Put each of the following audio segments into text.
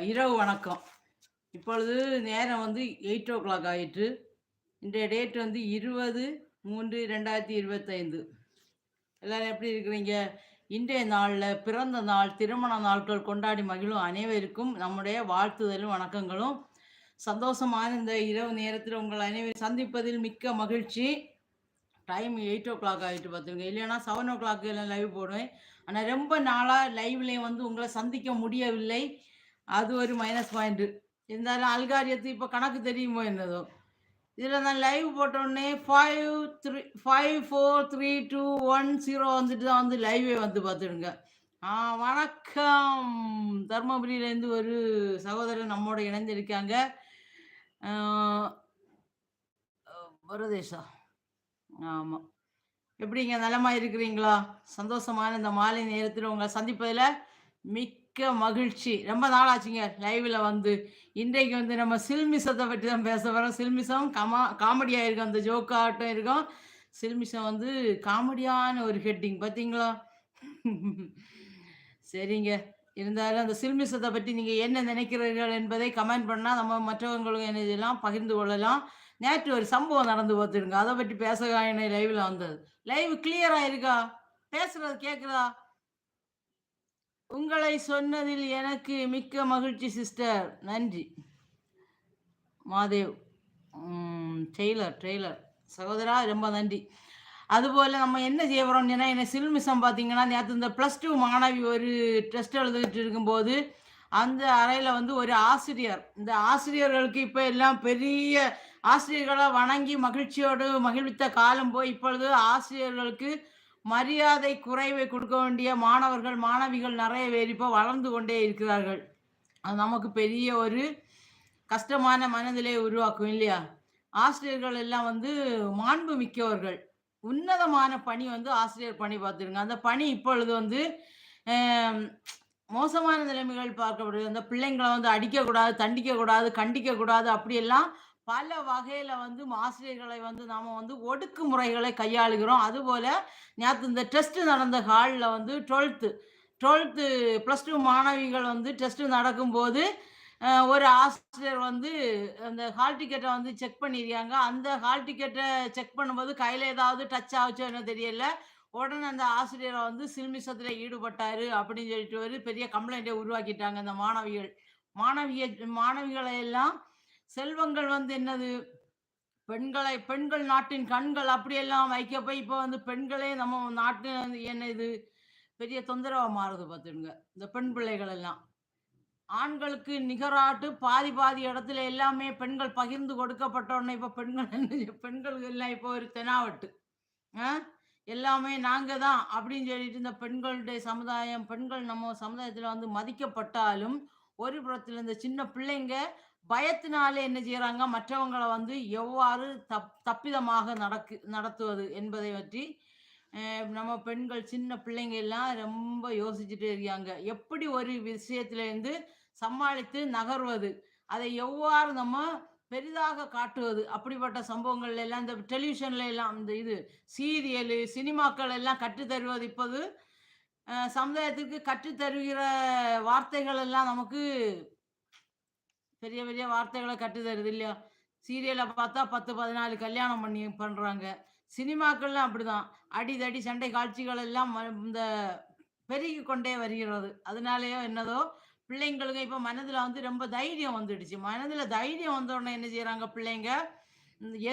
இரவு வணக்கம். இப்பொழுது நேரம் வந்து எயிட் ஓ கிளாக் ஆயிற்று. இன்றைய டேட் வந்து இருபது மூன்று ரெண்டாயிரத்தி இருபத்தைந்து. எல்லாரும் எப்படி இருக்கிறீங்க? இன்றைய நாளில் பிறந்த நாள் திருமண நாட்கள் கொண்டாடி மகிழும் அனைவருக்கும் நம்முடைய வாழ்த்துதலும் வணக்கங்களும். சந்தோஷமான இந்த இரவு நேரத்தில் உங்கள் அனைவரும் சந்திப்பதில் மிக்க மகிழ்ச்சி. டைம் எயிட் ஓ கிளாக் ஆகிட்டு பார்த்துருங்க இல்லைன்னா செவன் ஓ கிளாக் எல்லாம் லைவ் போடுவேன். ஆனால் ரொம்ப நாளாக லைவ்லேயும் வந்து உங்களை சந்திக்க முடியவில்லை. அது ஒரு மைனஸ் பாயிண்ட்டு இருந்தாலும் அல்காரியத்து இப்போ கணக்கு தெரியுமோ என்னதோ. இதில் நான் லைவ் போட்டோடனே five three five four three two one zero வந்துட்டு தான் வந்து லைவே வந்து பார்த்துடுங்க. ஆ வணக்கம். தருமபுரியிலேருந்து ஒரு சகோதரர் நம்மோட இணைந்திருக்காங்க. வரதேஷா ஆமாம் எப்படிங்க நலமாக இருக்கிறீங்களா? சந்தோஷமான இந்த மாலை நேரத்தில் உங்களை சந்திப்பதில் மிக்க மகிழ்ச்சி. ரொம்ப நாள் ஆச்சுங்க லைவ்ல வந்து. இன்றைக்கு வந்து நம்ம சில்மிசத்தை பற்றி தான் பேச வரோம் சில்மிசம் கமா காமெடியாக இருக்கும் அந்த ஜோக்காட்டம் இருக்கும். சில்மிசம் வந்து காமெடியான ஒரு ஹெட்டிங் பார்த்தீங்களா சரிங்க. இருந்தாலும் அந்த சில்மிசத்தை பற்றி நீங்கள் என்ன நினைக்கிறீர்கள் என்பதை கமெண்ட் பண்ணால் நம்ம மற்றவங்களுக்கு இதெல்லாம் பகிர்ந்து கொள்ளலாம். நேற்று ஒரு சம்பவம் நடந்து பார்த்துருங்க. அதை பற்றி பேச என்ன லைவ்ல வந்தது. லைவ் கிளியரா இருக்கா? பேசுறது கேட்குறா உங்களை சொன்னதில் எனக்கு மிக்க மகிழ்ச்சி சிஸ்டர் நன்றி. மாதேவ். டெய்லர் டெய்லர் சகோதரா ரொம்ப நன்றி. அதுபோல் நம்ம என்ன செய்ய போகிறோம் ஏன்னா என்ன சில்மிசம் பார்த்தீங்கன்னா நேற்று இந்த ப்ளஸ் டூ மாணவி ஒரு டெஸ்ட் எழுதிட்டு இருக்கும்போது அந்த அறையில் வந்து ஒரு ஆசிரியர். இந்த ஆசிரியர்களுக்கு இப்போ எல்லாம் பெரிய ஆசிரியர்களை வணங்கி மகிழ்ச்சியோடு மகிழ்வித்த காலம் போய் இப்பொழுது ஆசிரியர்களுக்கு மரியாதை குறைவை கொடுக்க வேண்டிய மாணவர்கள் மாணவிகள் நிறைய பேர் இப்போ வளர்ந்து கொண்டே இருக்கிறார்கள். அது நமக்கு பெரிய ஒரு கஷ்டமான மனதிலே உருவாக்கும் இல்லையா? ஆசிரியர்கள் எல்லாம் வந்து மாண்பு மிக்கவர்கள். உன்னதமான பணி வந்து ஆசிரியர் பணி பார்த்துருங்க. அந்த பணி இப்பொழுது வந்து மோசமான நிலைமைகள் பார்க்கப்படுது. அந்த பிள்ளைங்களை வந்து அடிக்கக்கூடாது தண்டிக்கக்கூடாது கண்டிக்கக்கூடாது அப்படியெல்லாம் பல வகையில் வந்து ஆசிரியர்களை வந்து நாம் வந்து ஒடுக்குமுறைகளை கையாளுகிறோம். அதுபோல் நேற்று இந்த டெஸ்ட்டு நடந்த ஹாலில் வந்து டுவெல்த்து டுவெல்த்து ப்ளஸ் டூ மாணவிகள் வந்து டெஸ்ட்டு நடக்கும்போது ஒரு ஆசிரியர் வந்து அந்த ஹால் டிக்கெட்டை வந்து செக் பண்ணியிருக்காங்க. அந்த ஹால் டிக்கெட்டை செக் பண்ணும்போது கையில் ஏதாவது டச் ஆச்சோ என்ன தெரியல. உடனே அந்த ஆசிரியரை வந்து சில்மிசத்தில் ஈடுபட்டார் அப்படின்னு சொல்லிட்டு ஒரு பெரிய கம்ப்ளைண்ட்டை உருவாக்கிட்டாங்க அந்த மாணவிகள். மாணவிய மாணவிகளை எல்லாம் செல்வங்கள் வந்து என்னது? பெண்களை பெண்கள் நாட்டின் கண்கள் அப்படியெல்லாம் வைக்க போய் இப்போ வந்து பெண்களே நம்ம நாட்டு என்ன இது? பெரிய தொந்தரவா மாறுது பார்த்துடுங்க இந்த பெண் பிள்ளைகள் எல்லாம். ஆண்களுக்கு நிகராட்டு பாதி பாதி இடத்துல எல்லாமே பெண்கள் பகிர்ந்து கொடுக்கப்பட்டோன்னே இப்போ பெண்கள் பெண்களுக்கு எல்லாம் இப்போ ஒரு தெனாவட்டு. எல்லாமே நாங்க தான் அப்படின்னு சொல்லிட்டு இந்த பெண்களுடைய சமுதாயம் பெண்கள் நம்ம சமுதாயத்தில் வந்து மதிக்கப்பட்டாலும் ஒரு புறத்தில் இந்த சின்ன பிள்ளைங்க பயத்தினாலே என்ன செய்யறாங்க? மற்றவங்களை வந்து எவ்வாறு தப் தப்பிதமாக நடக்கு நடத்துவது என்பதை பற்றி நம்ம பெண்கள் சின்ன பிள்ளைங்க எல்லாம் ரொம்ப யோசிச்சுட்டு இருக்காங்க. எப்படி ஒரு விஷயத்திலேருந்து சமாளித்து நகர்வது? அதை எவ்வாறு நம்ம பெரிதாக காட்டுவது? அப்படிப்பட்ட சம்பவங்கள்ல எல்லாம் இந்த டெலிவிஷன்ல எல்லாம் இந்த இது சீரியலு சினிமாக்கள் எல்லாம் கற்றுத்தருவது இப்போது சமுதாயத்துக்கு கற்றுத்தருகிற வார்த்தைகள் எல்லாம் நமக்கு பெரிய பெரிய வார்த்தைகளை கட்டு தருது இல்லையா? சீரியலை பார்த்தா பத்து பதினாலு கல்யாணம் பண்ணி பண்ணுறாங்க சினிமாக்கள்லாம் அப்படிதான். அடிதடி சண்டை காட்சிகள் எல்லாம் இந்த பெருகி கொண்டே வருகிறது. அதனாலயோ என்னதோ பிள்ளைங்களுக்கு இப்போ மனதில் வந்து ரொம்ப தைரியம் வந்துடுச்சு. மனதில் தைரியம் வந்தோடனே என்ன செய்கிறாங்க பிள்ளைங்க?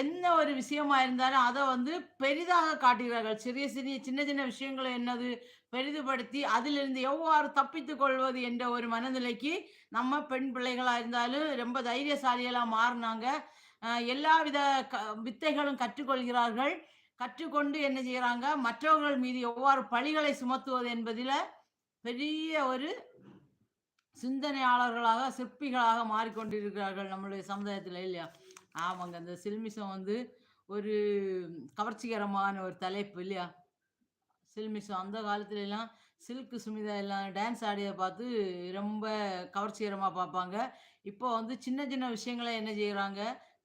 என்ன ஒரு விஷயமா இருந்தாலும் அதை வந்து பெரிதாக காட்டுகிறார்கள். சிறிய சிறிய சின்ன சின்ன விஷயங்களை என்னது? பெரிதுபடுத்தி அதிலிருந்து எவ்வாறு தப்பித்துக் கொள்வது என்ற ஒரு மனநிலைக்கு நம்ம பெண் பிள்ளைகளா இருந்தாலும் ரொம்ப தைரியசாலியெல்லாம் மாறினாங்க. எல்லா வித க வித்தைகளும் கற்றுக்கொள்கிறார்கள். கற்றுக்கொண்டு என்ன செய்கிறாங்க மற்றவர்கள் மீது எவ்வாறு பழிகளை சுமத்துவது என்பதில் பெரிய ஒரு சிந்தனையாளர்களாக சிற்பிகளாக மாறிக்கொண்டிருக்கிறார்கள் நம்மளுடைய சமுதாயத்தில் இல்லையா? ஆமாங்க அந்த சில்மிசம் வந்து ஒரு கவர்ச்சிகரமான ஒரு தலைப்பு இல்லையா? சில்மிஷம் அந்த காலத்துல எல்லாம் சில்க் சுமிதா எல்லாம் டான்ஸ் ஆடியதை பார்த்து ரொம்ப கவர்ச்சிகரமாக பார்ப்பாங்க. இப்போ வந்து சின்ன சின்ன விஷயங்களை என்ன செய்கிறாங்க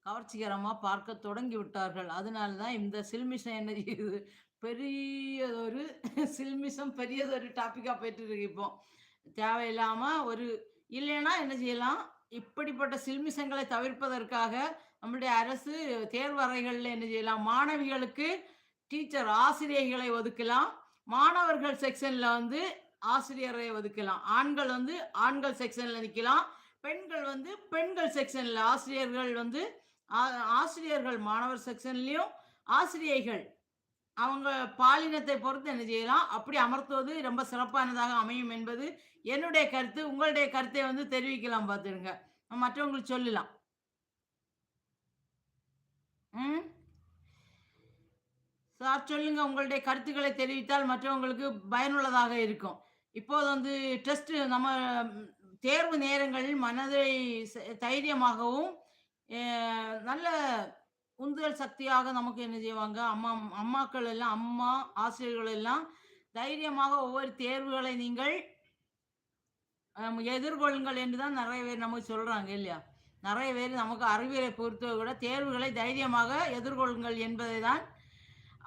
கவர்ச்சிகரமாக பார்க்க தொடங்கி விட்டார்கள். அதனால தான் இந்த சில்மிசம் என்ன செய்யுது? பெரியதொரு சில்மிசம் பெரியதொரு டாப்பிக்காக போயிட்டு இருக்கு இப்போ. தேவையில்லாமல் ஒரு இல்லைன்னா என்ன செய்யலாம்? இப்படிப்பட்ட சில்மிஷங்களை தவிர்ப்பதற்காக நம்முடைய அரசு தேர்வு என்ன செய்யலாம்? மாணவிகளுக்கு டீச்சர் ஆசிரியைகளை ஒதுக்கலாம். மாணவர்கள் செக்ஷன்ல வந்து ஆசிரியரை ஒதுக்கலாம். ஆண்கள் வந்து ஆண்கள் செக்ஷன்ல நிற்கலாம் பெண்கள் வந்து பெண்கள் செக்ஷன்ல ஆசிரியர்கள் வந்து ஆ ஆசிரியர்கள் மாணவர் செக்ஷன்லயும், ஆசிரியைகள் அவங்க பாலினத்தை பொறுத்து என்ன செய்யலாம்? அப்படி அமர்த்துவது ரொம்ப சிறப்பானதாக அமையும் என்பது என்னுடைய கருத்து. உங்களுடைய கருத்தை வந்து தெரிவிக்கலாம் பார்த்துடுங்க. மற்றவங்களுக்கு சொல்லலாம். ம். சார் சொல்லுங்க. உங்களுடைய கருத்துக்களை தெரிவித்தால் மற்றவங்களுக்கு பயனுள்ளதாக இருக்கும். இப்போது வந்து டெஸ்ட் நம்ம தேர்வு நேரங்களில் மனதை தைரியமாகவும், நல்ல உந்துதல் சக்தியாக நமக்கு என்ன செய்வாங்க, அம்மா அம்மாக்கள் எல்லாம் அம்மா, ஆசிரியர்கள் எல்லாம் தைரியமாக ஒவ்வொரு தேர்வுகளை நீங்கள் எதிர்கொள்ளுங்கள் என்று தான் நிறைய பேர் நமக்கு சொல்றாங்க இல்லையா? நிறைய பேர் நமக்கு அறிவியலை பொறுத்தவரை கூட தேர்வுகளை தைரியமாக எதிர்கொள்ளுங்கள் என்பதை தான்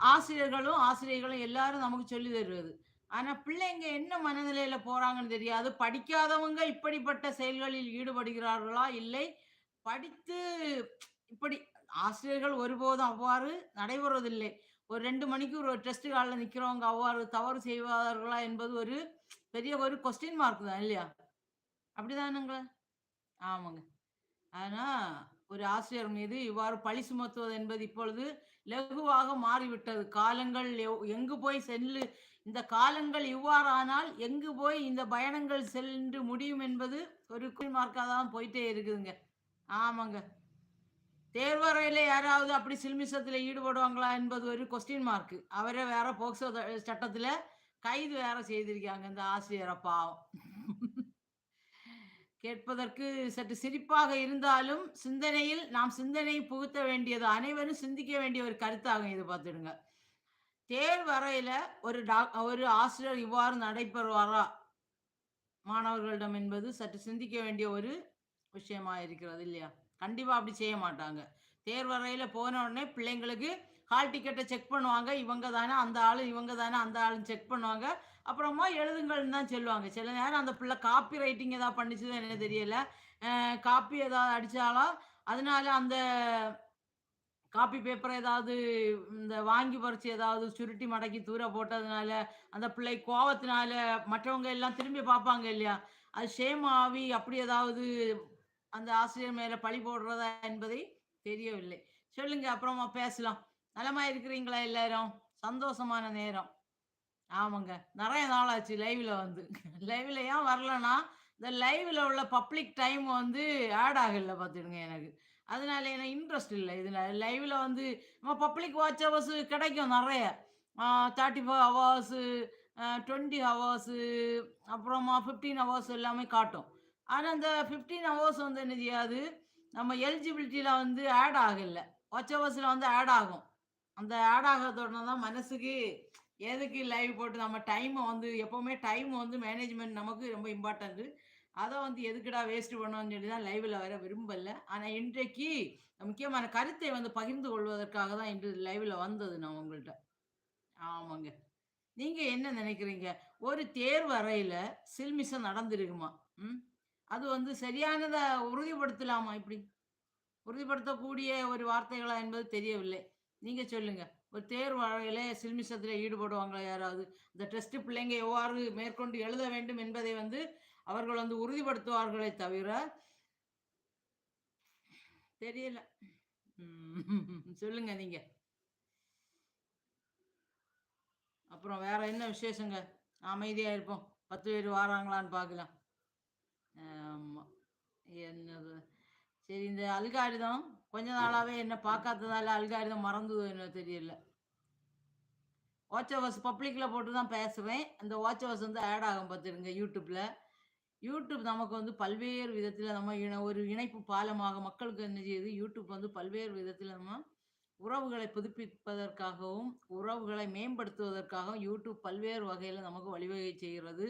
ஆசிரியர்களும், ஆசிரியர்களும் எல்லாரும் நமக்கு சொல்லி தருவது. ஆனா பிள்ளைங்க என்ன மனநிலையில போறாங்கன்னு தெரியாது. படிக்காதவங்க இப்படிப்பட்ட செயல்களில் ஈடுபடுகிறார்களா? இல்லை படித்து இப்படி ஆசிரியர்கள் ஒருபோதும் அவ்வாறு நடைபெறுவதில்லை. ஒரு ரெண்டு மணிக்கு ஒரு டெஸ்ட் காலில் நிற்கிறவங்க அவ்வாறு தவறு செய்வார்களா என்பது ஒரு பெரிய ஒரு கொஸ்டின் மார்க் தான் இல்லையா? அப்படிதானுங்களா ஆமாங்க. ஆனா ஒரு ஆசிரியர் மீது இவ்வாறு பழி சுமத்துவது என்பது இப்பொழுது லகுவாக மாறிவிட்டது. காலங்கள் எவ் எங்கு போய் செல்லு இந்த காலங்கள் இவ்வாறானால் எங்கு போய் இந்த பயணங்கள் சென்று முடியும் என்பது ஒரு கொஸ்டின் தான் போயிட்டே இருக்குதுங்க. ஆமாங்க. தேர்வறையில யாராவது அப்படி சில்மிஷத்துல ஈடுபடுவாங்களா என்பது ஒரு கொஸ்டின் மார்க். அவரே வேற போக்சோ சட்டத்தில் சட்டத்துல கைது வேற செய்திருக்காங்க இந்த ஆசிரியரை பாவம். கேட்பதற்கு சற்று சிரிப்பாக இருந்தாலும், சிந்தனையில் நாம் சிந்தனையை புகுத்த வேண்டியது அனைவரும் சிந்திக்க வேண்டிய ஒரு கருத்தாகும் இது பார்த்துடுங்க. தேர்வறையில ஒரு டாக் ஒரு ஆசிரியர் இவ்வாறு நடைபெறுவாரா? மாணவர்களிடம் என்பது சற்று சிந்திக்க வேண்டிய ஒரு விஷயமா இருக்கிறது இல்லையா? கண்டிப்பா அப்படி செய்ய மாட்டாங்க. தேர்வறையில போன உடனே பிள்ளைங்களுக்கு ஹால் டிக்கெட்டை செக் பண்ணுவாங்க. இவங்க தானே அந்த ஆளு இவங்க தானே அந்த ஆளுன்னு செக் பண்ணுவாங்க. அப்புறமா எழுதுங்கள்னு தான் சொல்லுவாங்க. சில நேரம் அந்த பிள்ளை காப்பி ரைட்டிங் ஏதாவது பண்ணுச்சுதோ என்ன தெரியல. காப்பி ஏதாவது அடித்தாலும் அதனால அந்த காப்பி பேப்பர் ஏதாவது இந்த வாங்கி பறிச்சு ஏதாவது சுருட்டி மடக்கி தூர போட்டதுனால, அந்த பிள்ளை கோவத்தினால மற்றவங்க எல்லாம் திரும்பி பார்ப்பாங்க இல்லையா? அது ஷேம் ஆவி அப்படி ஏதாவது அந்த ஆசிரியர் மேல பழி போடுறதா என்பதை தெரியவில்லை. சொல்லுங்க அப்புறமா பேசலாம். நலமா இருக்கிறீங்களா எல்லாரும்? சந்தோஷமான நேரம். ஆமாங்க. நிறைய நாள் ஆச்சு லைவ்ல வந்து. லைவ்ல ஏன் வரலன்னா, இந்த லைவ்ல உள்ள பப்ளிக் டைம் வந்து ஆட் ஆகல பார்த்துடுங்க எனக்கு. அதனால எனக்கு இன்ட்ரெஸ்ட் இல்லை இதுல. லைவ்ல வந்து நம்ம பப்ளிக் வாட்ச் ஹவர்ஸ் கிடைக்கும் நிறைய thirty four hours twenty hours அப்புறமா 15 ஹவர்ஸ் எல்லாமே காட்டும். ஆனால் அந்த 15 ஹவர்ஸ் வந்து என்ன செய்யாது, நம்ம எலிஜிபிலிட்டியில் வந்து ஆட் ஆகலை வாட்ச் ஹவர்ஸில் வந்து ஆட் ஆகும். அந்த ஆட் ஆகிறதோட தான் மனசுக்கு எதுக்கு லைவ் போட்டு நம்ம டைமை வந்து எப்போவுமே டைம் வந்து மேனேஜ்மெண்ட் நமக்கு ரொம்ப இம்பார்ட்டன்ட். அதை வந்து எதுக்குடா வேஸ்ட் பண்ணோம்னு சொல்லி தான் லைவில் வர விரும்பலை ஆனால் இன்றைக்கு முக்கியமான கருத்தை வந்து பகிர்ந்து கொள்வதற்காக தான் இன்று லைவில் வந்தது நான் உங்கள்கிட்ட ஆமாங்க. நீங்கள் என்ன நினைக்கிறீங்க? ஒரு தேர்வு அறையில சில்மிஷம் நடந்திருக்குமா? ம். அது வந்து சரியானதை உறுதிப்படுத்தலாமா இப்படி? உறுதிப்படுத்தக்கூடிய ஒரு வார்த்தைகளா என்பது தெரியவில்லை. நீங்க சொல்லுங்க. ஒரு தேர்வு அறையில சில்மிஷத்துல ஈடுபடுவாங்களா யாராவது? இந்த டெஸ்ட் பிள்ளைங்க எவ்வாறு மேற்கொண்டு எழுத வேண்டும் என்பதை வந்து அவர்கள் வந்து உறுதிப்படுத்துவார்களே தவிர தெரியல. சொல்லுங்க நீங்க. அப்புறம் வேற என்ன விசேஷங்க? அமைதியா இருப்போம். 10 பேர் வாராங்களான்னு பார்க்கலாம். என்னது? சரி இந்த அல்காரிதம் கொஞ்ச நாளாவே என்ன பார்க்காததால அல்காரிதம் மறந்து என்னவோ தெரியல. வாட்ச் ஹவர்ஸ் பப்ளிக்ல போட்டு தான் பேசுவேன். அந்த வாட்ச் ஹவர்ஸ் வந்து ஆட் ஆகும் பார்த்துருங்க யூடியூப்பில் யூடியூப் நமக்கு வந்து பல்வேறு விதத்தில் நம்ம இண ஒரு இணைப்பு பாலமாக மக்களுக்கு என்ன செய்யுது, யூடியூப் வந்து பல்வேறு விதத்தில் நம்ம உறவுகளை புதுப்பிப்பதற்காகவும், உறவுகளை மேம்படுத்துவதற்காகவும் யூடியூப் பல்வேறு வகையில் நமக்கு வழிவகை செய்கிறது.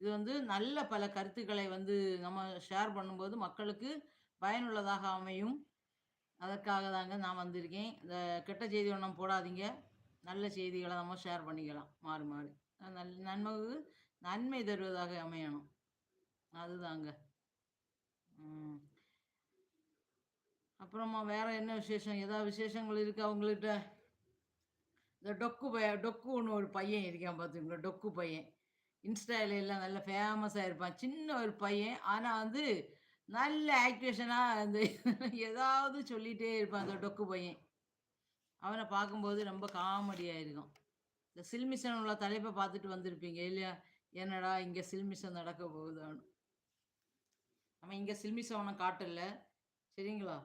இது வந்து நல்ல பல கருத்துக்களை வந்து நம்ம ஷேர் பண்ணும்போது மக்களுக்கு பயனுள்ளதாக அமையும். அதற்காக தாங்க நான் வந்திருக்கேன். இந்த கெட்ட செய்தி ஒன்றும் போடாதீங்க. நல்ல செய்திகளை நம்ம ஷேர் பண்ணிக்கலாம். மாறி மாறி. நல் நன்மகு நன்மை தருவதாக அமையணும். அதுதாங்க. அப்புறமா வேற என்ன விசேஷம்? ஏதாவது விசேஷங்கள் இருக்கா உங்கள்கிட்ட இந்த டொக்கு பைய டொக்கு ஒன்று ஒரு பையன் இருக்கான் பார்த்துக்கோங்க டொக்கு பையன். இன்ஸ்டாவில் எல்லாம் நல்லா ஃபேமஸாக இருப்பான். சின்ன ஒரு பையன். ஆனால் வந்து நல்ல ஆக்டிவேஷனாக அந்த ஏதாவது சொல்லிகிட்டே இருப்பான் அந்த டொக்கு பையன். அவனை பார்க்கும்போது ரொம்ப காமெடியாக இருக்கும் இந்த சில்மிஷன் உள்ள தலைப்பை பார்த்துட்டு வந்திருப்பீங்க இல்லையா? என்னடா இங்கே சில்மிஷன் நடக்க போகுதான்னு. நம்ம இங்கே சில்மிஷம் ஒன்றும் காட்டல. சரிங்களா?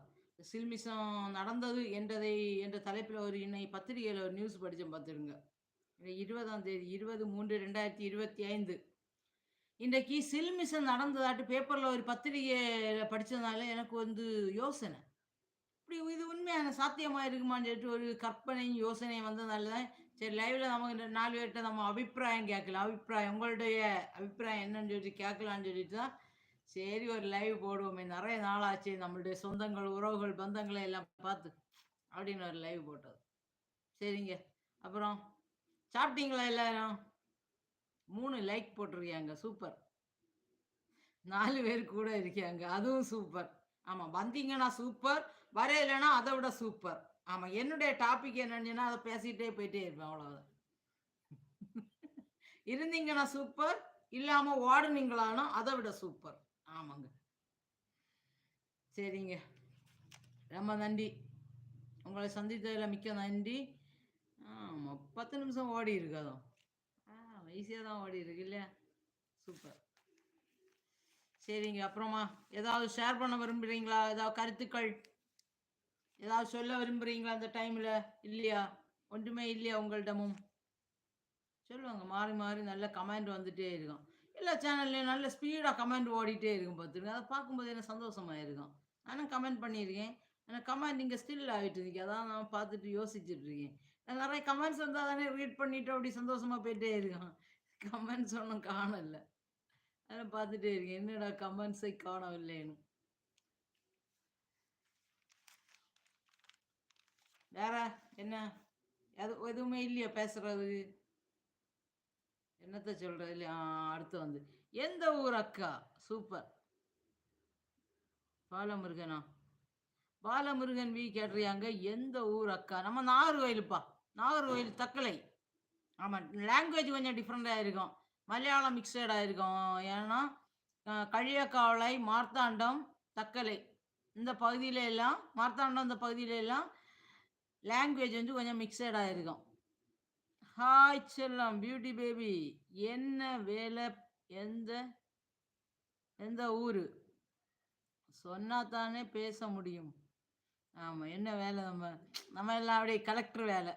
சில்மிஷம் நடந்தது என்றதை என்ற தலைப்பில் ஒரு இன்னை பத்திரிகையில் ஒரு நியூஸ் படித்தேன் பார்த்துருங்க. இருபதாம் தேதி இருபது மூன்று ரெண்டாயிரத்தி இருபத்தி ஐந்து. இன்றைக்கு சில்மிஷம் நடந்ததாட்டு பேப்பரில் ஒரு பத்திரிகையில் படித்ததுனால எனக்கு வந்து யோசனை. இப்படி இது உண்மையான சாத்தியமாக இருக்குமான்னு சொல்லிட்டு ஒரு கற்பனையும் யோசனையும் வந்ததுனால தான் சரி லைவில் நமக்கு நாலு பேர்கிட்ட நம்ம அபிப்பிராயம் கேட்கலாம். அபிப்பிராயம் உங்களுடைய அபிப்பிராயம் என்னன்னு சொல்லிட்டு கேட்கலான்னு சொல்லிட்டு தான் சரி ஒரு லைவ் போடுவோமே. நிறைய நாளாச்சு நம்மளுடைய சொந்தங்கள் உறவுகள் பந்தங்களை எல்லாம் பார்த்து அப்படின்னு ஒரு லைவ் போட்டது. சரிங்க. அப்புறம் சாப்பிட்டீங்களா எல்லாரும்? மூணு லைக் போட்டிருக்காங்க சூப்பர் நாலு பேர் கூட இருக்காங்க அதுவும் சூப்பர் ஆமாம் வந்தீங்கன்னா சூப்பர் வரையலைன்னா அதை விட சூப்பர் ஆமாம் என்னுடைய டாபிக் என்னன்னா அதை பேசிகிட்டே போயிட்டே இருப்பேன் அவ்வளோதான் இருந்தீங்கன்னா சூப்பர் இல்லாமல் ஓடுனீங்களானோ அதை விட சூப்பர் ஆமாங்க. சரிங்க. ரொம்ப நன்றி. உங்களை சந்தித்ததில் மிக்க நன்றி. ஆமாம் பத்து நிமிஷம் ஓடி இருக்கு அதுவும் ஈஸியாக தான் ஓடி இருக்கு இல்லையா? சூப்பர் சரிங்க அப்புறமா ஏதாவது ஷேர் பண்ண விரும்புகிறீங்களா ஏதாவது கருத்துக்கள்? ஏதாவது சொல்ல விரும்புகிறீங்களா அந்த டைமில் இல்லையா? ஒன்றுமே இல்லையா உங்கள்கிட்டமும் சொல்லுவாங்க மாறி மாறி நல்ல கமெண்ட் வந்துட்டே இருக்கும். எல்லா சேனல்லையும் நல்ல ஸ்பீடாக கமெண்ட் ஓடிட்டே இருக்கும் பார்த்துருங்க. அதை பார்க்கும்போது எனக்கு சந்தோஷமாக இருக்கும் நானும் கமெண்ட் பண்ணியிருக்கேன். ஆனால் கமெண்ட் நீங்கள் ஸ்டில் ஆகிட்டு இருக்கீங்க அதான் நான் பார்த்துட்டு யோசிச்சுட்டு இருக்கேன். நிறைய கமெண்ட்ஸ் வந்தால் தானே ரீட் பண்ணிட்டு அப்படி சந்தோஷமாக போயிட்டே இருக்கான் கமெண்ட்ஸ் ஒன்றும் காணல. அதெல்லாம் பார்த்துட்டே இருக்கேன். என்னடா கமெண்ட்ஸை காணவில்லைன்னு. வேற என்ன? எது எதுவுமே இல்லையா பேசுறது என்னத்த சொல்றது? இல்லையா? அடுத்து வந்து. எந்த ஊர் அக்கா? சூப்பர் பாலமுருகனா? பாலமுருகன் வி கேட்டுறியாங்க எந்த ஊர் அக்கா? நம்ம நாகர்கோயிலுப்பா நாகர்கோயில் தக்கலை. ஆமாம் லாங்குவேஜ் கொஞ்சம் டிஃப்ரெண்ட்டாக இருக்கும் மலையாளம் மிக்சடாக இருக்கும் ஏன்னா கழியக்காவலை மார்த்தாண்டம் தக்கலை. இந்த பகுதியில எல்லாம் மார்த்தாண்டம் இந்த பகுதியில எல்லாம் லாங்குவேஜ் வந்து கொஞ்சம் மிக்சடாக இருக்கும் ஹாய் செல்லம் பியூட்டி பேபி என்ன வேலை? எந்த எந்த ஊர்? சொன்னா தானே பேச முடியும். ஆமாம் என்ன வேலை நம்ம? நம்ம எல்லாம் அப்படியே கலெக்டர் வேலை.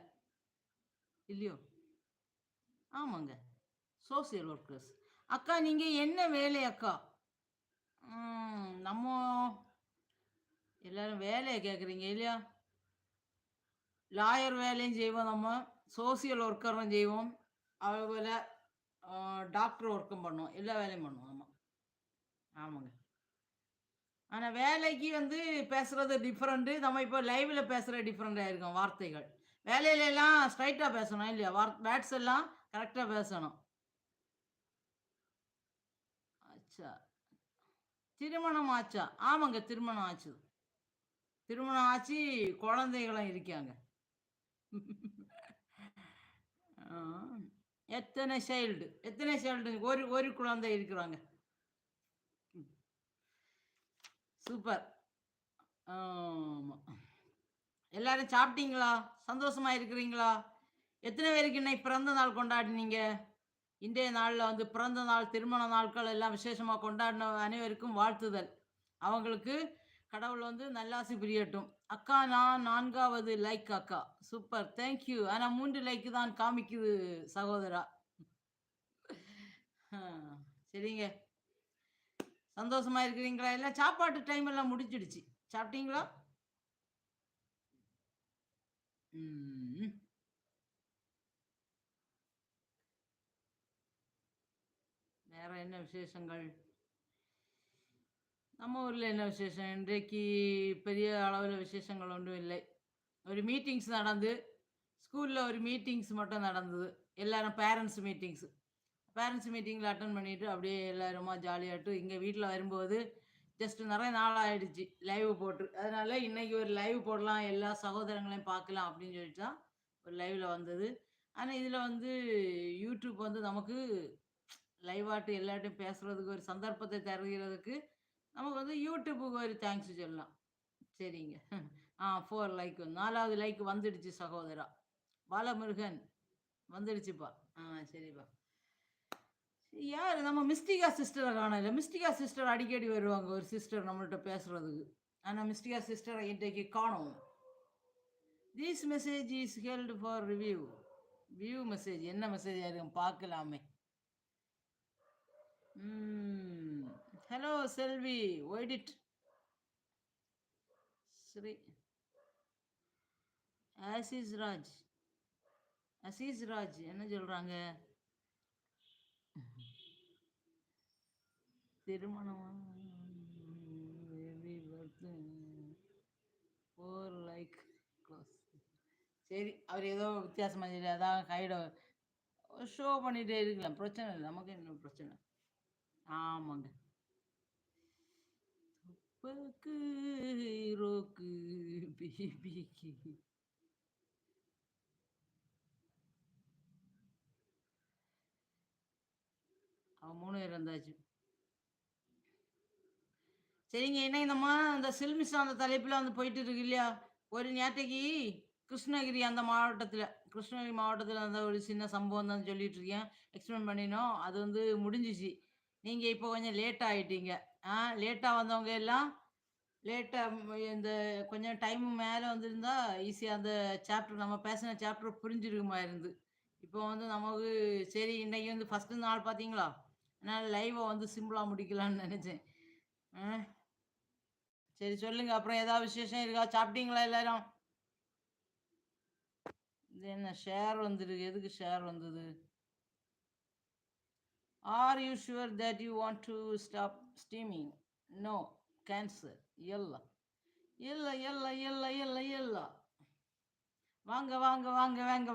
இல்லையோ? ஆமாங்க. சோசியல் ஒர்க்கர்ஸ் அக்கா நீங்கள் என்ன வேலை அக்கா? நம்ம எல்லாரும் வேலையை கேட்குறீங்க இல்லையா? லாயர் வேலையும் செய்வோம் நம்ம. சோசியல் ஒர்க்கரும் செய்வோம். அதுபோல் டாக்டர் ஒர்க்கும் பண்ணுவோம். எல்லா வேலையும் பண்ணுவோம். ஆமாம் ஆமாங்க. ஆனால் வேலைக்கு வந்து பேசுறது டிஃப்ரெண்ட்டு நம்ம இப்போ லைவில் பேசுகிற டிஃப்ரெண்ட் இருக்கும் வார்த்தைகள். வேலையில எல்லாம் ஸ்ட்ரைட்டாக பேசணும் இல்லையா? வார் வேர்ட்ஸ் எல்லாம் கரெக்டாக பேசணும். ஆச்சா திருமணம் ஆச்சா? ஆமாங்க திருமணம் ஆச்சு. திருமணம் ஆச்சு குழந்தைகளும் இருக்காங்க. எத்தனை சைல்டு எத்தனை சைல்டு ஒரு ஒரு குழந்தை இருக்கிறாங்க. சூப்பர். ஆமாம் எல்லாரும் சாப்பிட்டீங்களா? சந்தோஷமா இருக்கிறீங்களா? எத்தனை பேருக்கு இன்னைக்கு பிறந்த நாள் கொண்டாடினீங்க? இன்றைய நாளில் வந்து பிறந்த நாள் திருமண நாட்கள் எல்லாம் விசேஷமாக கொண்டாடின அனைவருக்கும் வாழ்த்துதல். அவங்களுக்கு கடவுள் வந்து நல்லாசி புரியட்டும். அக்கா நான் நான்காவது லைக் அக்கா. சூப்பர் தேங்க்யூ ஆனால் மூன்று லைக் தான் காமிக்குது சகோதரா. சரிங்க. சந்தோஷமா இருக்கிறீங்களா? எல்லாம் சாப்பாட்டு டைம் எல்லாம் முடிஞ்சிடுச்சு. சாப்பிட்டீங்களா? Mm. வேற என்ன விசேஷங்கள்? நம்ம ஊரில் என்ன விசேஷம்? இன்றைக்கு பெரிய அளவில் விசேஷங்கள் ஒன்றும் இல்லை. ஒரு மீட்டிங்ஸ் நடந்து ஸ்கூலில் ஒரு மீட்டிங்ஸ் மட்டும் நடந்தது. எல்லாரும் பேரண்ட்ஸ் மீட்டிங்ஸ் பேரண்ட்ஸ் மீட்டிங்கில் அட்டன் பண்ணிவிட்டு அப்படியே எல்லாருமா ஜாலியாகட்டு இங்கே வீட்டில் வரும்போது ஜஸ்ட் நிறைய நாள் ஆயிடுச்சு லைவ் போட்டு. அதனால இன்னைக்கு ஒரு லைவ் போடலாம் எல்லா சகோதரங்களையும் பார்க்கலாம் அப்படின்னு சொல்லிட்டு தான் ஒரு லைவ்ல வந்தது. ஆனால் இதில் வந்து யூடியூப் வந்து நமக்கு லைவாட்டு எல்லார்ட்டையும் பேசுறதுக்கு ஒரு சந்தர்ப்பத்தை தருகிறதுக்கு நமக்கு வந்து யூடியூப்புக்கு ஒரு தேங்க்ஸ் சொல்லலாம். சரிங்க. ஆ ஃபோர் லைக் நாலாவது லைக் வந்துடுச்சு சகோதரா. பாலமுருகன். வந்துடுச்சுப்பா. ஆ சரிப்பா. யார்? நம்ம மிஸ்டிகா சிஸ்டரை காணல மிஸ்டிகா சிஸ்டர் அடிக்கடி வருவாங்க ஒரு சிஸ்டர் நம்மள்ட்ட பேசுறதுக்கு. ஆனால் மிஸ்டிகா சிஸ்டரை இன்றைக்கு காணும். This message is held for review view message என்ன மெசேஜ் இருக்கும்? பார்க்கலாமே. ஹலோ செல்வி. ஒய்டிட் ஸ்ரீ ஆசிஸ் ராஜ் அசீஸ் ராஜ் என்ன சொல்கிறாங்க திருமணம் ஃபோர் லைக் க்ளோஸ் சரி அவர் ஏதோ வித்தியாசமாக சொல்லி அதான் கைட ஷோ பண்ணிகிட்டே இருக்கலாம். பிரச்சனை இல்லை. நமக்கு இன்னும் பிரச்சனை? ஆமாங்க. துப்பக்கு ஹீரோக்கு பிபிக்கு. அவன் மூணு பேர் இருந்தாச்சு சரிங்க. என்ன நம்ம அந்த சில்மிஸ் அந்த தலைப்பில் வந்து போயிட்டு இருக்கு இல்லையா? ஒரு நேற்றைக்கு கிருஷ்ணகிரி அந்த மாவட்டத்தில் கிருஷ்ணகிரி மாவட்டத்தில் அந்த ஒரு சின்ன சம்பவம் தான் சொல்லிட்டு இருக்கேன் எக்ஸ்பிளைன் பண்ணினோம். அது வந்து முடிஞ்சிச்சு. நீங்கள் இப்போ கொஞ்சம் லேட் ஆகிட்டீங்க ஆ லேட்டாக வந்தவங்க எல்லாம் லேட்டாக இந்த கொஞ்சம் டைம் மேலே வந்திருந்தா ஈஸியாக அந்த சாப்டர் நம்ம பேசின சாப்டர் புரிஞ்சிருக்குமா இருந்து. இப்போ வந்து நமக்கு சரி இன்னைக்கு வந்து ஃபஸ்ட்டு நாள் பார்த்தீங்களா அதனால் லைவை வந்து சிம்பிளாக முடிக்கலான்னு நினச்சேன். ஆ சரி சொல்லுங்க. அப்புறம் ஏதாவது விசேஷம் இருக்கா? சாப்பிட்டீங்களா எல்லாரும்? இது என்ன ஷேர் வந்துருக்கு. எதுக்கு ஷேர் வந்தது? Are you sure that you want to stop streaming no cancel எல்லாம் இல்லை இல்லை இல்லை இல்லை இல்லை வாங்க வாங்க வாங்க வாங்க.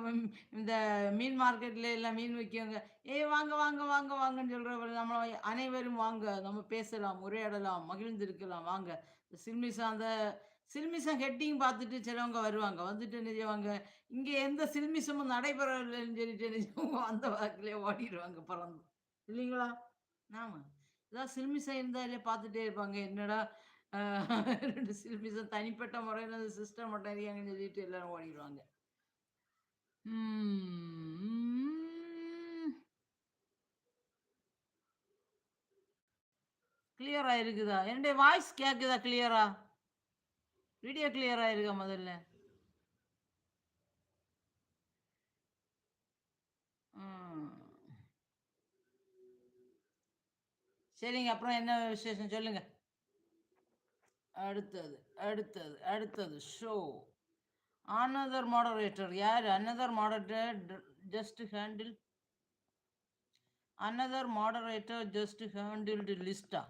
இந்த மீன் மார்க்கெட்ல எல்லாம் மீன் விற்கவங்க ஏ வாங்க வாங்க வாங்க வாங்கன்னு சொல்றவர் நம்ம அனைவரும் வாங்க. நம்ம பேசலாம் உரையாடலாம் மகிழ்ந்திருக்கலாம். வாங்க. சில்மிசா அந்த சில்மிசம் ஹெட்டிங் பார்த்துட்டு சிலவங்க வருவாங்க. வந்துட்டு நிஜவாங்க இங்கே எந்த சில்மிசமும் நடைபெறவில்லைன்னு சொல்லிட்டு நிஜவங்க அந்த வாக்கிலே ஓடிடுவாங்க பறந்து. இல்லைங்களா? ஆமாம் ஏதாவது சில்மிசம் இருந்தாலே பார்த்துட்டே இருப்பாங்க. என்னடா ரெண்டு சில்மிசம் தனிப்பட்ட முறையில் சிஸ்டம் மட்டும் இருக்காங்கன்னு சொல்லிட்டு எல்லாரும் ஓடிடுவாங்க. கிளியரா இருக்குதா என்னுடைய வாய்ஸ் கேக்குதா கிளியரா வீடியோ கிளியரா இருக்கா முதல்ல? சரிங்க அப்புறம் என்ன விசேஷம் சொல்லுங்க. அடுத்தது அடுத்தது அடுத்தது ஷோ அனதர் மாடரேட்டர் யார் another moderator just handle another moderator just handled லிஸ்டா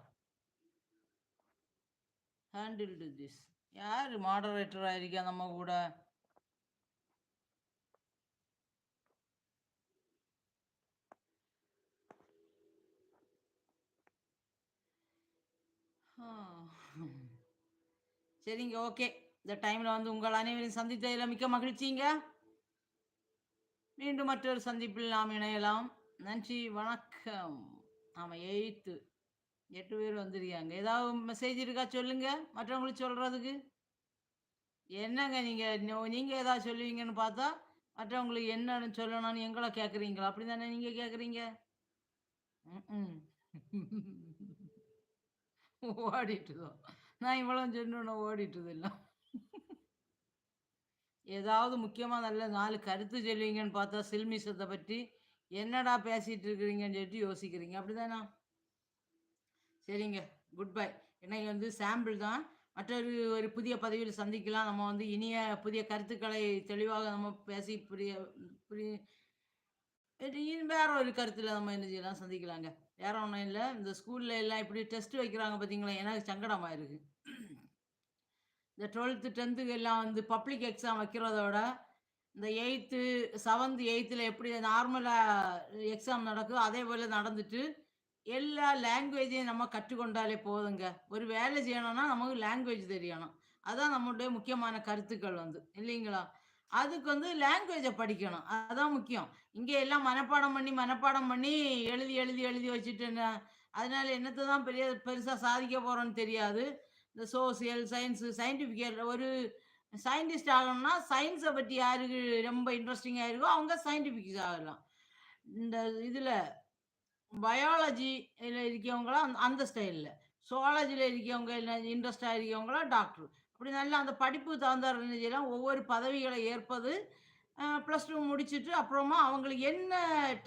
handled this யார் மாடரேட்டர் ஆയിരിക്കാം நம்ம கூட Oh. சரிங்க ஓகே. இந்த டைமில் வந்து உங்கள் அனைவரையும் சந்தித்ததில் மிக்க மகிழ்ச்சிங்க. மீண்டும் மற்றொரு சந்திப்பில் நாம் இணையலாம். நன்றி வணக்கம். ஆமாம் எயித்து எட்டு பேர் வந்திருக்காங்க. ஏதாவது மெசேஜ் இருக்கா சொல்லுங்க. மற்றவங்களுக்கு சொல்கிறதுக்கு என்னங்க நீங்கள் நீங்கள் ஏதாவது சொல்லுவீங்கன்னு பார்த்தா மற்றவங்களுக்கு என்னன்னு சொல்லணும்னு எங்களை கேட்குறீங்களா அப்படி தானே நீங்கள் கேட்குறீங்க ம் ஓடிட்டுதோ நான் இவ்வளோ சென்று ஓடிட்டுது இல்லை ஏதாவது முக்கியமாக நல்ல நாலு கருத்து சொல்லுவீங்கன்னு பார்த்தா சில்மிசத்தை பற்றி என்னடா பேசிகிட்டு இருக்கிறீங்கன்னு சொல்லிட்டு யோசிக்கிறீங்க. அப்படிதானா? சரிங்க. குட் பை இன்னைக்கு வந்து சாம்பிள் தான். மற்றொரு ஒரு புதிய பதவியில் சந்திக்கலாம். நம்ம வந்து இனிய புதிய கருத்துக்களை தெளிவாக நம்ம பேசி புரிய புரிய வேற ஒரு கருத்தில் நம்ம என்ன செய்யலாம்? சந்திக்கலாங்க. வேற ஒன்றும் இல்லை. இந்த ஸ்கூல்ல எல்லாம் இப்படி டெஸ்ட் வைக்கிறாங்க பார்த்தீங்களா எனக்கு சங்கடமாக இருக்குது இந்த டுவெல்த்து டென்த்துக்கு எல்லாம் வந்து பப்ளிக் எக்ஸாம் வைக்கிறதோட இந்த எயித்து செவன்த் எயித்தில் எப்படி நார்மலாக எக்ஸாம் நடக்குதோ அதே போல் நடந்துட்டு எல்லா லாங்குவேஜையும் நம்ம கற்றுக்கொண்டாலே போதுங்க. ஒரு வேலை செய்யணும்னா நமக்கு லாங்குவேஜ் தெரியணும். அதான் நம்மளுடைய முக்கியமான கருத்துக்கள் வந்து. இல்லைங்களா? அதுக்கு வந்து லாங்குவேஜை படிக்கணும். அதுதான் முக்கியம். இங்கே எல்லாம் மனப்பாடம் பண்ணி, மனப்பாடம் பண்ணி எழுதி, எழுதி, எழுதி வச்சுட்டு என்ன அதனால என்னத்தை தான் பெரிய பெருசாக சாதிக்க போகிறோன்னு தெரியாது. இந்த சோசியல், சயின்ஸு சயின்டிஃபிக் ஒரு சயின்டிஸ்ட் ஆகணும்னா, சயின்ஸை பற்றி யாருக்கு ரொம்ப இன்ட்ரெஸ்டிங்காக இருக்கோ, அவங்க சயின்டிஃபிக் ஆகலாம். இந்த இதில் பயாலஜி இருக்கிறவங்களாம் அந்த அந்த சுவாலஜியில் சுவாலஜில இருக்கவங்க இல்ல இன்ட்ரெஸ்ட்டா இருக்கவங்கலாம் டாக்டர். அப்படி நல்லா அந்த படிப்பு தகுந்தார் செய்யலாம், ஒவ்வொரு பதவிகளை ஏற்பது, ப்ளஸ் டூ முடிச்சுட்டு அப்புறமா அவங்களுக்கு என்ன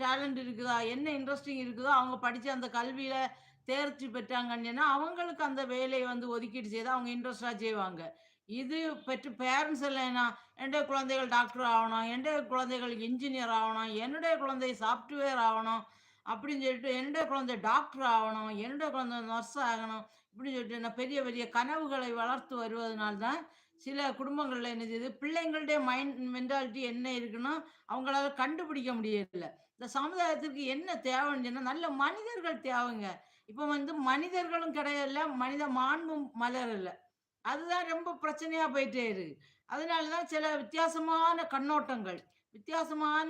டேலண்ட் இருக்குதா, என்ன இன்ட்ரெஸ்டிங் இருக்குதோ, அவங்க படித்த அந்த கல்வியில் தேர்ச்சி பெற்றாங்கன்னு அவங்களுக்கு அந்த வேலையை வந்து ஒதுக்கீடு செய்து அவங்க இன்ட்ரெஸ்ட்டா செய்வாங்க. இது பெற்று பேரண்ட்ஸ் இல்லைன்னா "என்னுடைய குழந்தைகள் டாக்டர் ஆகணும் என்னுடைய குழந்தைகள் இன்ஜினியர் ஆகணும் என்னுடைய குழந்தை சாஃப்ட்வேர் ஆகணும் அப்படின்னு சொல்லிட்டு, "என்னுடைய குழந்தை டாக்டர் ஆகணும் என்னுடைய குழந்தை நர்ஸ் ஆகணும்." இப்படின்னு சொல்லிட்டு என்ன பெரிய பெரிய கனவுகளை வளர்த்து வருவதனால தான், சில குடும்பங்களில் என்ன செய்யுது, பிள்ளைங்களுடைய மைண்ட் மென்டாலிட்டி என்ன இருக்குன்னா அவங்களால கண்டுபிடிக்க முடியல. இந்த சமுதாயத்திற்கு என்ன தேவைன்னு சொன்னால் நல்ல மனிதர்கள் தேவைங்க. இப்ப வந்து மனிதர்களும் கிடையல, மனித மாண்பும் மலரல. அதுதான் ரொம்ப பிரச்சனையா போயிட்டே இருக்கு. அதனால தான் சில வித்தியாசமான கண்ணோட்டங்கள், வித்தியாசமான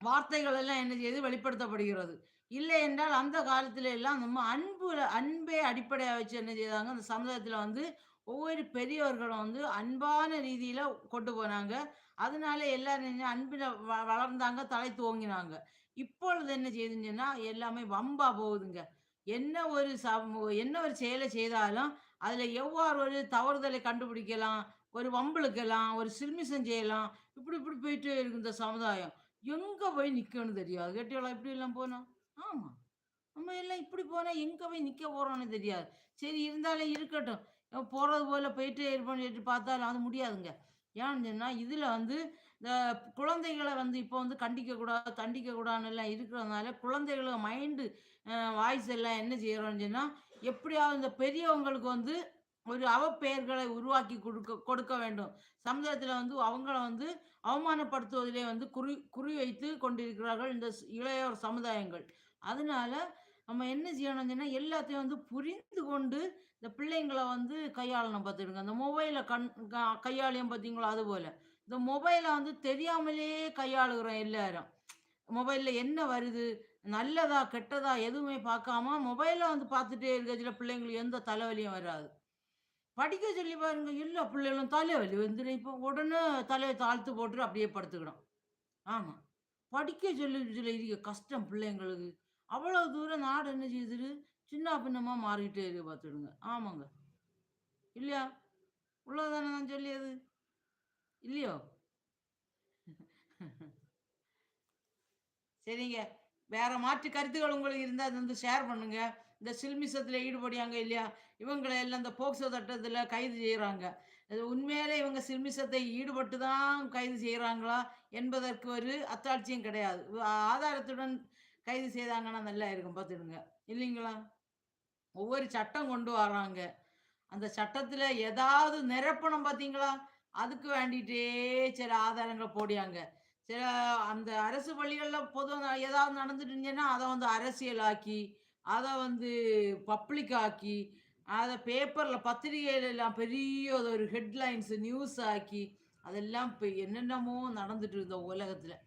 வார்த்தைகள் எல்லாம் என்ன செய்து வெளிப்படுத்தப்படுகிறது. இல்லை என்றால் அந்த காலத்தில எல்லாம் நம்ம அன்பு அன்பே அடிப்படையா வச்சு என்ன செய்தாங்க, அந்த சமுதாயத்தில் வந்து ஒவ்வொரு பெரியவர்களும் வந்து அன்பான ரீதியில கொண்டு போனாங்க. அதனால எல்லாரும் அன்பில் வளர்ந்தாங்க, தலை துவங்கினாங்க இப்பொழுது என்ன செய்யுதுன்னு எல்லாமே வம்பா போகுதுங்க. என்ன ஒரு என்ன ஒரு செயலை செய்தாலும், அதுல எவ்வாறு ஒரு தவறுதலை கண்டுபிடிக்கலாம், ஒரு வம்பளுக்கலாம் ஒரு சில்மிஷம் செய்யலாம். இப்படி இப்படி போயிட்டு இருக்கு இந்த சமுதாயம். எங்க போய் நிக்கணும் தெரியாது. கேட்டியோளா இப்படி எல்லாம் போனோம் ஆமா. நம்ம எல்லாம் இப்படி போனா எங்க போய் நிக்க போறோம்னு தெரியாது. சரி இருந்தாலும் இருக்கட்டும். போறது போல போயிட்டு இருப்போம்னு சொல்லிட்டு பார்த்தாலும் அது முடியாதுங்க. ஏன்னு சொன்னா, இதுல வந்து இந்த குழந்தைகளை வந்து இப்போ வந்து கண்டிக்க கூடாது தண்டிக்க கூடாதுன்னு எல்லாம் இருக்கிறதுனால, குழந்தைகள மைண்டு வாய்ஸ் எல்லாம் என்ன செய்றோம்னு சொன்னா, எப்படியாவது இந்த பெரியவங்களுக்கு வந்து ஒரு அவப்பெயர்களை உருவாக்கி கொடுக்க கொடுக்க வேண்டும். சமுதாயத்தில் வந்து அவங்கள வந்து அவமானப்படுத்துவதிலே வந்து குறி குறி வைத்து கொண்டிருக்கிறார்கள் இந்த இளையோர் சமுதாயங்கள். அதனால நம்ம என்ன செய்யணும்னு சொன்னால் எல்லாத்தையும் வந்து புரிந்து கொண்டு இந்த பிள்ளைங்களை வந்து கையாளணும் பார்த்துடுங்க. அந்த மொபைலை கண் க கையாளியம் பார்த்தீங்களா? அதுபோல. இந்த மொபைலை வந்து தெரியாமலேயே கையாளுகிறோம் எல்லாரும். மொபைலில் என்ன வருது? நல்லதா? கெட்டதா? எதுவுமே பார்க்காம மொபைலை வந்து பார்த்துட்டே இருக்கிறதுல பிள்ளைங்களுக்கு எந்த தலைவலியும் வராது. படிக்க சொல்லி பாருங்க, இல்லை பிள்ளைகளும் தலைவலி வந்துரும். இப்போ உடனே தலையை தாழ்த்து போட்டு அப்படியே படுத்துக்கிடும். ஆமாம் படிக்க சொல்லி சொல்லி இருக்க கஷ்டம் பிள்ளைங்களுக்கு. அவ்வளோ தூரம் நாடு என்ன செய்யுது? சின்ன பின்னமாக மாறிக்கிட்டே இருக்கு பார்த்துடுங்க. ஆமாங்க. இல்லையா? உள்ளதானே நான் சொல்லியது? இல்லையோ? சரிங்க. வேற மாற்று கருத்துக்கள் உங்களுக்கு இருந்தால் அது வந்து ஷேர் பண்ணுங்க. இந்த சில்மிசத்தில் ஈடுபடியாங்க இல்லையா? இவங்கள எல்லாம் இந்த போக்சோ சட்டத்தில் கைது செய்கிறாங்க அது உண்மையிலே இவங்க சில்மிஷத்தை ஈடுபட்டு தான் கைது செய்கிறாங்களா என்பதற்கு ஒரு அத்தாட்சியும் கிடையாது. ஆதாரத்துடன் கைது செய்தாங்கன்னா நல்லா இருக்கும் பார்த்துடுங்க. இல்லைங்களா? ஒவ்வொரு சட்டம் கொண்டு வர்றாங்க. அந்த சட்டத்தில் ஏதாவது நிரப்பணம் பார்த்தீங்களா? அதுக்கு வேண்டிட்டே சில ஆதாரங்களை போடியாங்க சில அந்த அரசு பள்ளிகளில் பொதுவாக ஏதாவது நடந்துட்டு இருந்துச்சுன்னா, அதை வந்து அரசியலாக்கி, அதை வந்து பப்ளிக் ஆக்கி, அதை பேப்பரில் பத்திரிகையில எல்லாம் பெரிய ஒரு ஹெட்லைன்ஸ் நியூஸ் ஆக்கி, அதெல்லாம் இப்போ என்னென்னமோ நடந்துட்டு இருந்தோம் உலகத்தில்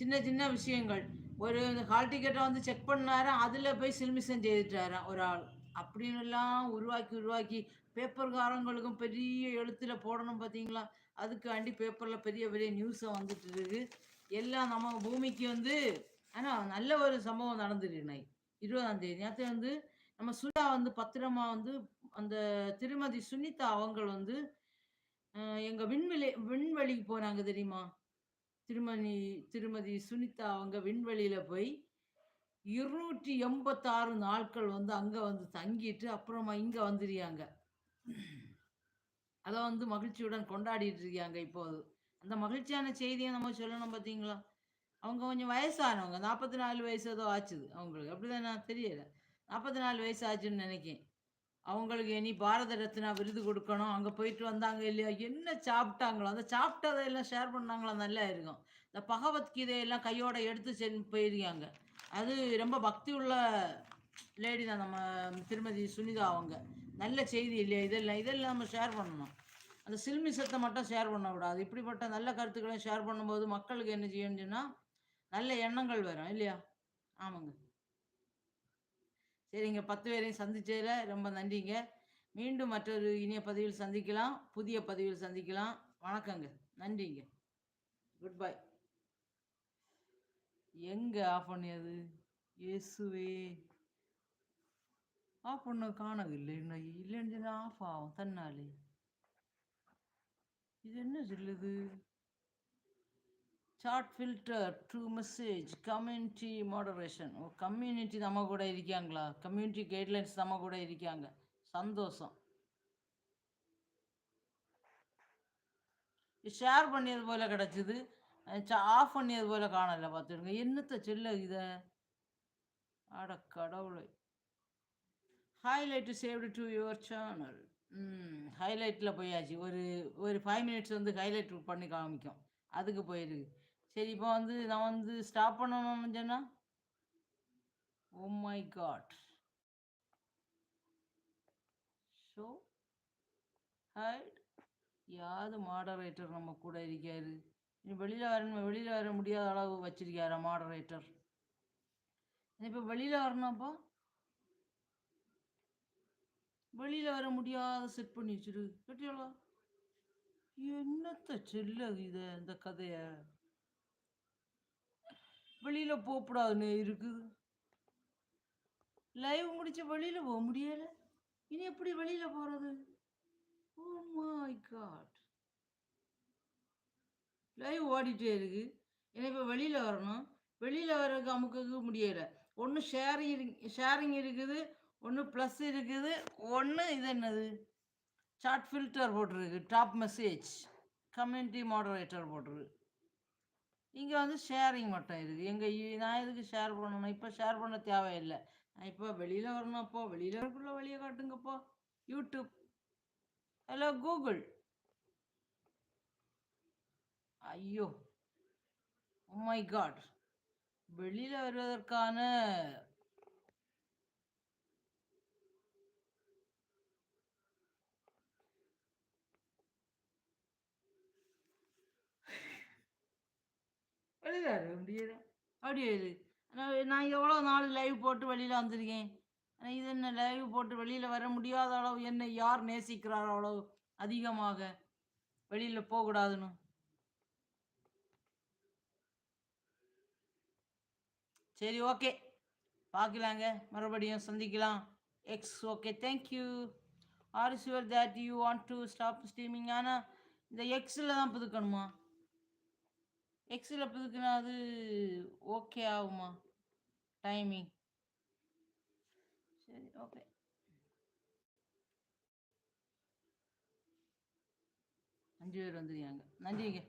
சின்ன சின்ன விஷயங்கள். ஒரு ஹால் டிக்கெட்டை வந்து செக் பண்ணாராம், அதில் போய் சில்மிஷன் செய்துட்டாராம் ஒரு ஆள். அப்படின்னுலாம் உருவாக்கி உருவாக்கி பேப்பர்காரங்களுக்கும் பெரிய எழுத்துல போடணும் பார்த்தீங்களா? அதுக்காண்டி பேப்பர்ல பெரிய பெரிய நியூஸாக வந்துட்டு இருக்கு. எல்லாம் நம்ம பூமிக்கு வந்து ஆனால் நல்ல ஒரு சம்பவம் நடந்துருக்கு இருபதாம் தேதி. நேத்து வந்து நம்ம சுதா வந்து பத்திரமா வந்து அந்த திருமதி சுனிதா அவங்கள் வந்து எங்க விண்வெளி விண்வெளிக்கு போனாங்க தெரியுமா? திருமதி திருமதி சுனிதா அவங்க விண்வெளியில போய் 286 நாட்கள் வந்து அங்கே வந்து தங்கிட்டு, அப்புறமா இங்கே வந்துருக்காங்க அதை வந்து மகிழ்ச்சியுடன் கொண்டாடிட்டு இருக்காங்க இப்போது. அந்த மகிழ்ச்சியான செய்தியை நம்ம சொல்லணும் பார்த்தீங்களா? அவங்க கொஞ்சம் வயசானவங்க. 44 வயசு ஏதோ ஆச்சுது அவங்களுக்கு. அப்படிதானா? தெரியல. 44 வயசு ஆச்சுன்னு நினைக்கேன் அவங்களுக்கு இனி பாரத ரத்னா விருது கொடுக்கணும் அங்கே போயிட்டு வந்தாங்க இல்லையா? என்ன சாப்பிட்டாங்களோ, அந்த சாப்பிட்டத எல்லாம் ஷேர் பண்ணாங்களா நல்லா இருக்கும். இந்த பகவத்கீதையெல்லாம் கையோட எடுத்து சென் போயிருக்காங்க அது ரொம்ப பக்தி உள்ள லேடி தான் நம்ம திருமதி சுனிதா அவங்க. நல்ல செய்தி இல்லையா? இதெல்லாம் இதெல்லாம் நம்ம ஷேர் பண்ணணும். அந்த சில்மிசத்தை மட்டும் ஷேர் பண்ணக்கூடாது. இப்படிப்பட்ட நல்ல கருத்துக்களையும் ஷேர் பண்ணும்போது மக்களுக்கு என்ன செய்யணும்னா நல்ல எண்ணங்கள் வரும் இல்லையா? ஆமாங்க. சரிங்க பத்து பேரையும் சந்திச்சதில் ரொம்ப நன்றிங்க. மீண்டும் மற்றொரு இனிய பதிவில் சந்திக்கலாம். புதிய பதிவில் சந்திக்கலாம். வணக்கங்க. நன்றிங்க. குட் பை எங்க ஆஃப் பண்ணியது? இயேசுவே. ஆஃப் பண்ண காணவில்லை. இல்லைன்னு சொன்னா ஆஃப் ஆகும் தன்னாலே. இது என்ன சொல்லுது? Chat filter true message community moderation oh community நம்ம கூட இருக்காங்களா? கம்யூனிட்டி கைட்லைன்ஸ் நம்ம கூட இருக்காங்க. சந்தோஷம். ஷேர் பண்ணியது போல கிடச்சிது. ஆஃப் பண்ணியது போல காணல பார்த்துருங்க. என்னத்த செல்ல இத? அட கடவுளை. Highlight saved to your channel ஹைலைட்டில் போயாச்சு. ஒரு ஒரு ஃபைவ் மினிட்ஸ் வந்து ஹைலைட் பண்ணி காமிக்கும். அதுக்கு போயிருக்கு. சரி இப்போ வந்து நான் வந்து ஸ்டாப் பண்ணணும்னு சொன்னா oh my god so hide யாது மாடரேட்டர் நம்ம கூட இருக்காரு? இனி வெளியில் வரணும் வெளியில் வர முடியாத அளவு வச்சிருக்காரா மாடரேட்டர் இப்போ வெளியில் வரணும்ப்பா வெளியில் வர முடியாத செட் பண்ணி வச்சிரு கேட்டியாளா என்னத்த செல்ல இத இந்த கதைய? வெளியில போகக்கூடாதுன்னு இருக்குது லைவ் முடிச்ச வெளியில போக முடியல. இனி எப்படி வெளியில போறது? ஓ மை காட் லைவ் ஓடிட்டே இருக்கு. ஏன்னா இப்போ வெளியில் வரணும். வெளியில் வரக்கு அமுக்க முடியலை. ஒன்று ஷேரிங் ஷேரிங் இருக்குது. ஒன்று ப்ளஸ் இருக்குது. ஒன்று இது என்னது? சாட் ஃபில்டர் போட்டிருக்கு. டாப் மெசேஜ் கம்யூனிட்டி மாடரேட்டர் போட்டிருக்கு. இங்கே வந்து ஷேரிங் மட்டும் இருக்குது எங்கள் நான் எதுக்கு ஷேர் பண்ணணும்? இப்போ ஷேர் பண்ண தேவையில்லை. நான் இப்போ வெளியில் வரணும் அப்போ. வெளியில் வரக்குள்ள வழியை காட்டுங்கப்போ. யூடியூப் ஹலோ கூகுள் ஐயோ. Oh மை காட் வெளியில் வருவதற்கான வெளியில் வர முடியல. அப்படியே இது நான் எவ்வளோ நாள் லைவ் போட்டு வெளியில் வந்திருக்கேன்? ஆனால் இது என்ன லைவ் போட்டு வெளியில் வர முடியாத அளவு என்னை யார் நேசிக்கிறார் அவ்வளவு அதிகமாக? வெளியில் போகக்கூடாதுன்னு. சரி ஓகே. பார்க்கலாங்க மறுபடியும் சந்திக்கலாம். X okay. Thank you are sure that you want to stop streaming ஆனால் இந்த எக்ஸில் தான் புதுக்கணுமா? எக்ஸில் புதுக்குனா அது ஓகே ஆகுமா? டைமிங் சரி ஓகே. அஞ்சு பேர் வந்துருக்காங்க நன்றிங்க.